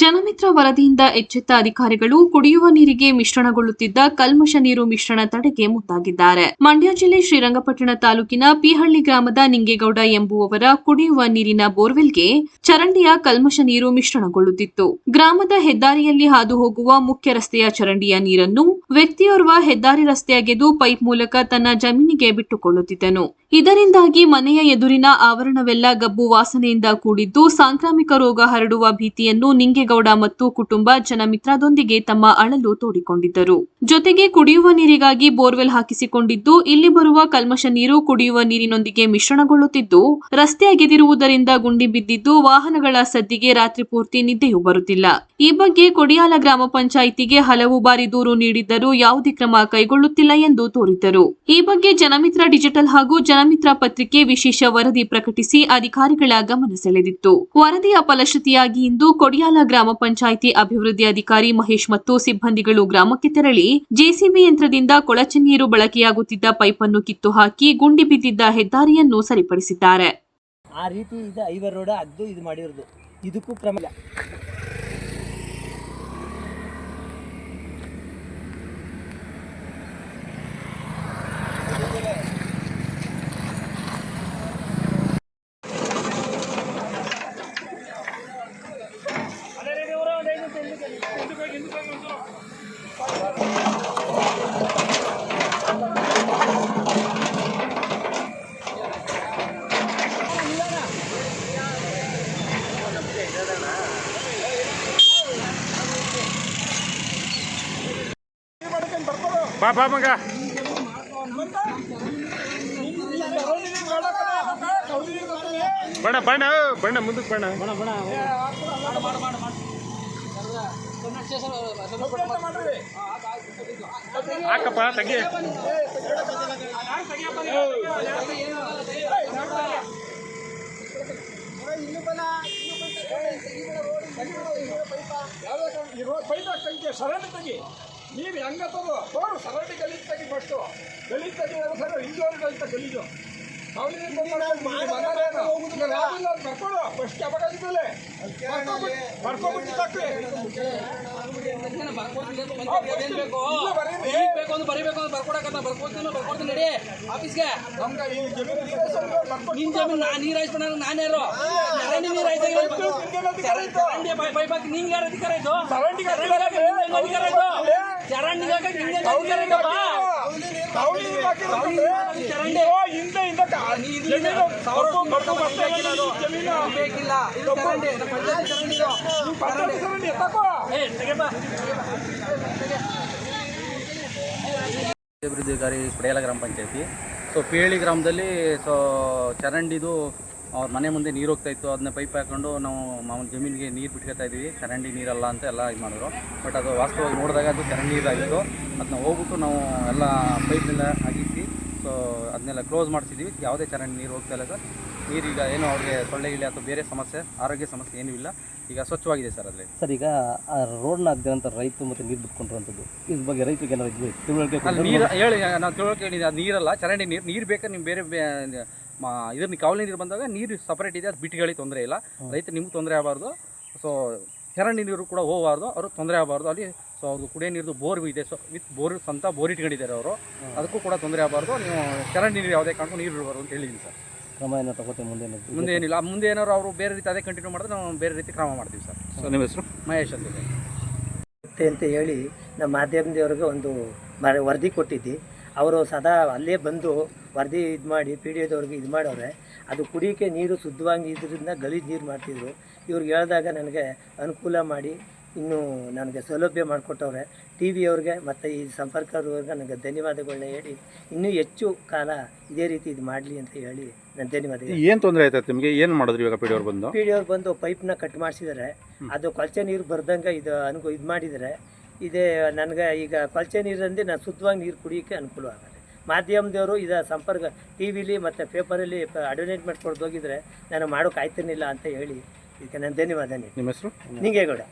ಜನಮಿತ್ರ ವರದಿಯಿಂದ ಎಚ್ಚೆತ್ತ ಅಧಿಕಾರಿಗಳು ಕುಡಿಯುವ ನೀರಿಗೆ ಮಿಶ್ರಣಗೊಳ್ಳುತ್ತಿದ್ದ ಕಲ್ಮಶ ನೀರು ಮಿಶ್ರಣ ತಡೆಗೆ ಮುಂದಾಗಿದ್ದಾರೆ. ಮಂಡ್ಯ ಜಿಲ್ಲೆ ಶ್ರೀರಂಗಪಟ್ಟಣ ತಾಲೂಕಿನ ಪಿಹಳ್ಳಿ ಗ್ರಾಮದ ನಿಂಗೇಗೌಡ ಎಂಬುವವರ ಕುಡಿಯುವ ನೀರಿನ ಬೋರ್ವೆಲ್ಗೆ ಚರಂಡಿಯ ಕಲ್ಮಶ ನೀರು ಮಿಶ್ರಣಗೊಳ್ಳುತ್ತಿತ್ತು. ಗ್ರಾಮದ ಹೆದ್ದಾರಿಯಲ್ಲಿ ಹಾದು ಹೋಗುವ ಮುಖ್ಯ ರಸ್ತೆಯ ಚರಂಡಿಯ ನೀರನ್ನು ವ್ಯಕ್ತಿಯೋರ್ವ ಹೆದ್ದಾರಿ ರಸ್ತೆ ಅಗೆದು ಪೈಪ್ ಮೂಲಕ ತನ್ನ ಜಮೀನಿಗೆ ಬಿಟ್ಟುಕೊಳ್ಳುತ್ತಿದ್ದನು. ಇದರಿಂದಾಗಿ ಮನೆಯ ಎದುರಿನ ಆವರಣವೆಲ್ಲ ಗಬ್ಬು ವಾಸನೆಯಿಂದ ಕೂಡಿದ್ದು ಸಾಂಕ್ರಾಮಿಕ ರೋಗ ಹರಡುವ ಭೀತಿಯನ್ನು ನಿಂಗೇಗೌಡ ಮತ್ತು ಕುಟುಂಬ ಜನಮಿತ್ರದೊಂದಿಗೆ ತಮ್ಮ ಅಳಲು ತೋಡಿಕೊಂಡಿದ್ದರು. ಜೊತೆಗೆ ಕುಡಿಯುವ ನೀರಿಗಾಗಿ ಬೋರ್ವೆಲ್ ಹಾಕಿಸಿಕೊಂಡಿದ್ದು, ಇಲ್ಲಿ ಬರುವ ಕಲ್ಮಶ ನೀರು ಕುಡಿಯುವ ನೀರಿನೊಂದಿಗೆ ಮಿಶ್ರಣಗೊಳ್ಳುತ್ತಿದ್ದು, ರಸ್ತೆ ಅಗೆದಿರುವುದರಿಂದ ಗುಂಡಿ ಬಿದ್ದಿದ್ದು, ವಾಹನಗಳ ಸದ್ದಿಗೆ ರಾತ್ರಿ ಪೂರ್ತಿ ನಿದ್ದೆಯೂ ಬರುತ್ತಿಲ್ಲ. ಈ ಬಗ್ಗೆ ಕೊಡಿಯಾಲ ಗ್ರಾಮ ಪಂಚಾಯಿತಿಗೆ ಹಲವು ಬಾರಿ ದೂರು ನೀಡಿದ್ದರೂ ಯಾವುದೇ ಕ್ರಮ ಕೈಗೊಳ್ಳುತ್ತಿಲ್ಲ ಎಂದು ತೋರಿದ್ದರು. ಈ ಬಗ್ಗೆ ಜನಮಿತ್ರ ಡಿಜಿಟಲ್ ಹಾಗೂ ಜನಮಿತ್ರ ಪತ್ರಿಕೆ ವಿಶೇಷ ವರದಿ ಪ್ರಕಟಿಸಿ ಅಧಿಕಾರಿಗಳ ಗಮನ ಸೆಳೆದಿತ್ತು. ವರದಿಯ ಫಲಶ್ರುತಿಯಾಗಿ ಇಂದು ಕೊಡಿಯಾಲ ಗ್ರಾಮ ಪಂಚಾಯಿತಿ ಅಭಿವೃದ್ಧಿ ಅಧಿಕಾರಿ ಮಹೇಶ್ ಮತ್ತು ಸಿಬ್ಬಂದಿಗಳು ಗ್ರಾಮಕ್ಕೆ ತೆರಳಿ ಜೆಸಿಬಿ ಯಂತ್ರದಿಂದ ಕೊಳಚೆ ನೀರು ಬಳಕೆಯಾಗುತ್ತಿದ್ದ ಪೈಪನ್ನು ಕಿತ್ತು ಹಾಕಿ ಗುಂಡಿ ಬಿದ್ದಿದ್ದ ಹೆದ್ದಾರಿಯನ್ನು ಸರಿಪಡಿಸಿದ್ದಾರೆ. ಆ ರೀತಿ ಇದು ಐವರ್ ರೋಡ್ ಅದು ಇದು ಮಾಡಿರೋದು. ಇದಕ್ಕೂ ಕ್ರಮ ಇಲ್ಲ ಬಾ ಬಾ ಮಗ. ಬಣ್ಣ ಬಣ್ಣ ಬಣ್ಣ, ಮುಂದಕ್ಕೆ ಬಣ್ಣ. ಬಣ ಬಣ ಹಾಕಪ್ಪ ತೆಗಿ ಸಂಖ್ಯೆ ಸರಣಿ ತೆಗಿ. ನೀವು ಹೆಂಗ ತಗೋ ತೋರು ಸರಣಿ ಗಲೀಜು ತೆಗಿ ಫಸ್ಟು ಗಲೀಜು ತೆಗಿ ಸರ್ ಇಂಜೋರಿ ಅಂತ ಗಲೀಜು ಬರ್ಕೊಡು ಫಸ್ಟ್ ಯಾವಾಗಾಗಿದ್ದಲೆ ಬರ್ಕೊಬಿಟ್ಟು ತಕ್ಕಿ ಬೇಕು ಅಂತ ಬರಿಬೇಕು ಅಂತ ಬರ್ಕೊಡಕತ್ತ ಬರ್ಕೊಡ್ತೀನಿ ಬರ್ಕೊಡ್ತೀನಿ ನಡಿ ಆಫೀಸ್ಗೆ ನಮ್ಗೆ ಈ ಜಮೀನು ನೀರಾಯ್ಸೋದು ಬರ್ಕೊಡು. ನಿನ್ ಜಮೀನು ನಾ ನೀರು ಹಾಯಿಸ್ಬಿಡ ನಾನ್ಯಾರು ಚರಂಡಿ ನೀರ್ ಚರಂಡಿ ಪೈ ಪೈಪ್ ಹಾಕಿ ನಿಂಗೆ ಯಾರು ಅಧಿಕಾರ ಇತ್ತು ಚರಂಡಿಗೆ ಚರಂಡಿಗೆ ಹಾಕಿ ನಿಂಗೆ ಹೆಂಗ್ ಅಧಿಕಾರ ಇತ್ತು ಅಭಿವೃದ್ಧಿಕಾರಿ ಪಡೆಯಲ ಗ್ರಾಮ ಪಂಚಾಯತಿ. ಸೊ ಪೇಳಿ ಗ್ರಾಮದಲ್ಲಿ ಸೊ ಚರಂಡಿದು ಅವ್ರ ಮನೆ ಮುಂದೆ ನೀರು ಹೋಗ್ತಾ ಇತ್ತು ಅದನ್ನ ಪೈಪ್ ಹಾಕೊಂಡು ನಾವು ಮಾಮೂಲಿ ಜಮೀನಿಗೆ ನೀರು ಬಿಟ್ಕೊತಾ ಇದ್ದೀವಿ ಚರಂಡಿ ನೀರಲ್ಲ ಅಂತ ಎಲ್ಲ ಇದು ಮಾಡಿದ್ರು. ಬಟ್ ಅದು ವಾಸ್ತವವಾಗಿ ನೋಡಿದಾಗ ಅದು ಚರಂಡಿ ನೀರಾಗಿತ್ತು. ಅದನ್ನ ಹೋಗ್ಬಿಟ್ಟು ನಾವು ಎಲ್ಲ ಪೈಪ್ನೆಲ್ಲ ಅಗಿಸಿ ಸೊ ಅದನ್ನೆಲ್ಲ ಕ್ಲೋಸ್ ಮಾಡ್ತಿದ್ದೀವಿ ಯಾವುದೇ ಚರಂಡಿ ನೀರು ಹೋಗ್ತಾ ಇಲ್ಲ ಸರ್. ನೀರೀಗ ಏನು ಅವ್ರಿಗೆ ಸೊಳ್ಳೆ ಇಲ್ಲ ಅಥವಾ ಬೇರೆ ಸಮಸ್ಯೆ ಆರೋಗ್ಯ ಸಮಸ್ಯೆ ಏನೂ ಇಲ್ಲ. ಈಗ ಸ್ವಚ್ಛವಾಗಿದೆ ಸರ್ ಅಲ್ಲಿ ಸರ್ ಈಗ ಆ ರೋಡ್ನ ಆಗದಂತ ರೈತರು ಮತ್ತೆ ನೀರು ಬಿಟ್ಕೊಂಡಿರುವಂಥದ್ದು ಇದ್ರ ಬಗ್ಗೆ ರೈತರಿಗೆ ಏನಾದ್ರು ತಿಳುವಳಿಕೆ ನೀರು ಹೇಳಿ ನಾನು ತಿಳುವಳಿಕೆ ಹೇಳಿದೆ ಅದು ನೀರಲ್ಲ ಚರಂಡಿ ನೀರು ನೀರು ಬೇಕಾದ್ರೆ ನೀವು ಬೇರೆ ಇದನ್ನ ಕಾವಲಿ ನೀರು ಬಂದಾಗ ನೀರು ಸಪ್ರೇಟ್ ಇದೆ ಅದು ಬಿಟ್ಗಳಿಗೆ ತೊಂದರೆ ಇಲ್ಲ. ರೈತ ನಿಮ್ಗೆ ತೊಂದರೆ ಆಗಬಾರ್ದು. ಸೊ ಚರಂಡಿ ನೀರು ಕೂಡ ಹೋಗಬಾರ್ದು ಅವರು ತೊಂದರೆ ಆಗಬಾರ್ದು. ಅಲ್ಲಿ ಸೊ ಅವ್ರದ್ದು ಕುಡಿಯೋ ನೀರು ಬೋರ್ ಇದೆ. ಸೊ ವಿತ್ ಬೋರ್ ಸ್ವಂತ ಬೋರ್ ಇಟ್ಕೊಂಡಿದ್ದಾರೆ ಅವರು. ಅದಕ್ಕೂ ಕೂಡ ತೊಂದರೆ ಆಗಬಾರ್ದು. ನೀವು ಚರಂಡಿ ನೀರು ಯಾವುದೇ ಕಾರಣಕ್ಕೂ ನೀರು ಇಡಬಾರ್ದು ಅಂತ ಹೇಳಿದ್ದೀನಿ ಸರ್. ಕ್ರಮ ಏನೋ ತಗೋತೀವಿ ಮುಂದೆ? ಮುಂದೆ ಏನಿಲ್ಲ. ಮುಂದೆ ಏನಾದ್ರು ಅವರು ಬೇರೆ ರೀತಿ ಅದೇ ಕಂಟಿನ್ಯೂ ಮಾಡಿದ್ರೆ ನಾವು ಬೇರೆ ರೀತಿ ಕ್ರಮ ಮಾಡ್ತೀವಿ ಸರ್. ಸೊ ನಿಮ್ಮ ಹೆಸರು? ಮಹೇಶ್ ಅಂತ. ಅಂತ ಹೇಳಿ ನಮ್ಮ ಮಾಧ್ಯಮದವ್ರಿಗೆ ಒಂದು ವರದಿ ಕೊಟ್ಟಿದ್ದಿ. ಅವರು ಸದಾ ಅಲ್ಲೇ ಬಂದು ವರದಿ ಇದು ಮಾಡಿ ಪಿ ಡಿ ಎದವ್ರಿಗೆ ಇದು ಮಾಡೋರೆ ಅದು ಕುಡಿಯೋಕ್ಕೆ ನೀರು ಶುದ್ಧವಾಗಿ ಇದರಿಂದ ಗಲೀಜು ನೀರು ಮಾಡ್ತಿದ್ರು. ಇವ್ರಿಗೆ ಹೇಳಿದಾಗ ನನಗೆ ಅನುಕೂಲ ಮಾಡಿ ಇನ್ನೂ ನನಗೆ ಸೌಲಭ್ಯ ಮಾಡಿಕೊಟ್ಟವ್ರೆ. ಟಿ ವಿಯವ್ರಿಗೆ ಮತ್ತು ಈ ಸಂಪರ್ಕದವ್ರಿಗೆ ನನಗೆ ಧನ್ಯವಾದಗಳನ್ನ ಹೇಳಿ ಇನ್ನೂ ಹೆಚ್ಚು ಕಾಲ ಇದೇ ರೀತಿ ಇದು ಮಾಡಲಿ ಅಂತ ಹೇಳಿ ನಾನು ಧನ್ಯವಾದ ಏನು ತೊಂದರೆ ಆಯ್ತು ನಿಮಗೆ? ಏನು ಮಾಡಿದ್ರು ಇವಾಗ ಪಿ ಡಿ ಅವ್ರು ಬಂದು? ಪಿ ಡಿ ಅವ್ರು ಬಂದು ಪೈಪ್ನ ಕಟ್ ಮಾಡಿಸಿದ್ದಾರೆ ಅದು ಕೊಳಚೆ ನೀರು ಬರ್ದಂಗೆ ಇದು ಅನುಕೂ ಇದು ಮಾಡಿದ್ದಾರೆ ಇದೇ ನನಗೆ ಈಗ ಪಲ್ಚೆ ನೀರಂದು ನಾನು ಶುದ್ಧವಾಗಿ ನೀರು ಕುಡಿಯೋಕ್ಕೆ ಅನುಕೂಲ ಆಗುತ್ತೆ. ಮಾಧ್ಯಮದವರು ಇದ ಸಂಪರ್ಕ ಟಿ ವಿಲಿ ಮತ್ತು ಪೇಪರಲ್ಲಿ ಅಡ್ವರ್ಟೈಸ್ಮೆಂಟ್ ಕೊಡ್ದೋಗಿದ್ರೆ ನಾನು ಮಾಡೋಕೆ ಆಯ್ತಿರ್ಲಿಲ್ಲ ಅಂತ ಹೇಳಿ ಇದಕ್ಕೆ ನಾನು ಧನ್ಯವಾದ ನಿಮ್ಮ ಹೆಸರು? ನಿಂಗೇಗೌಡ.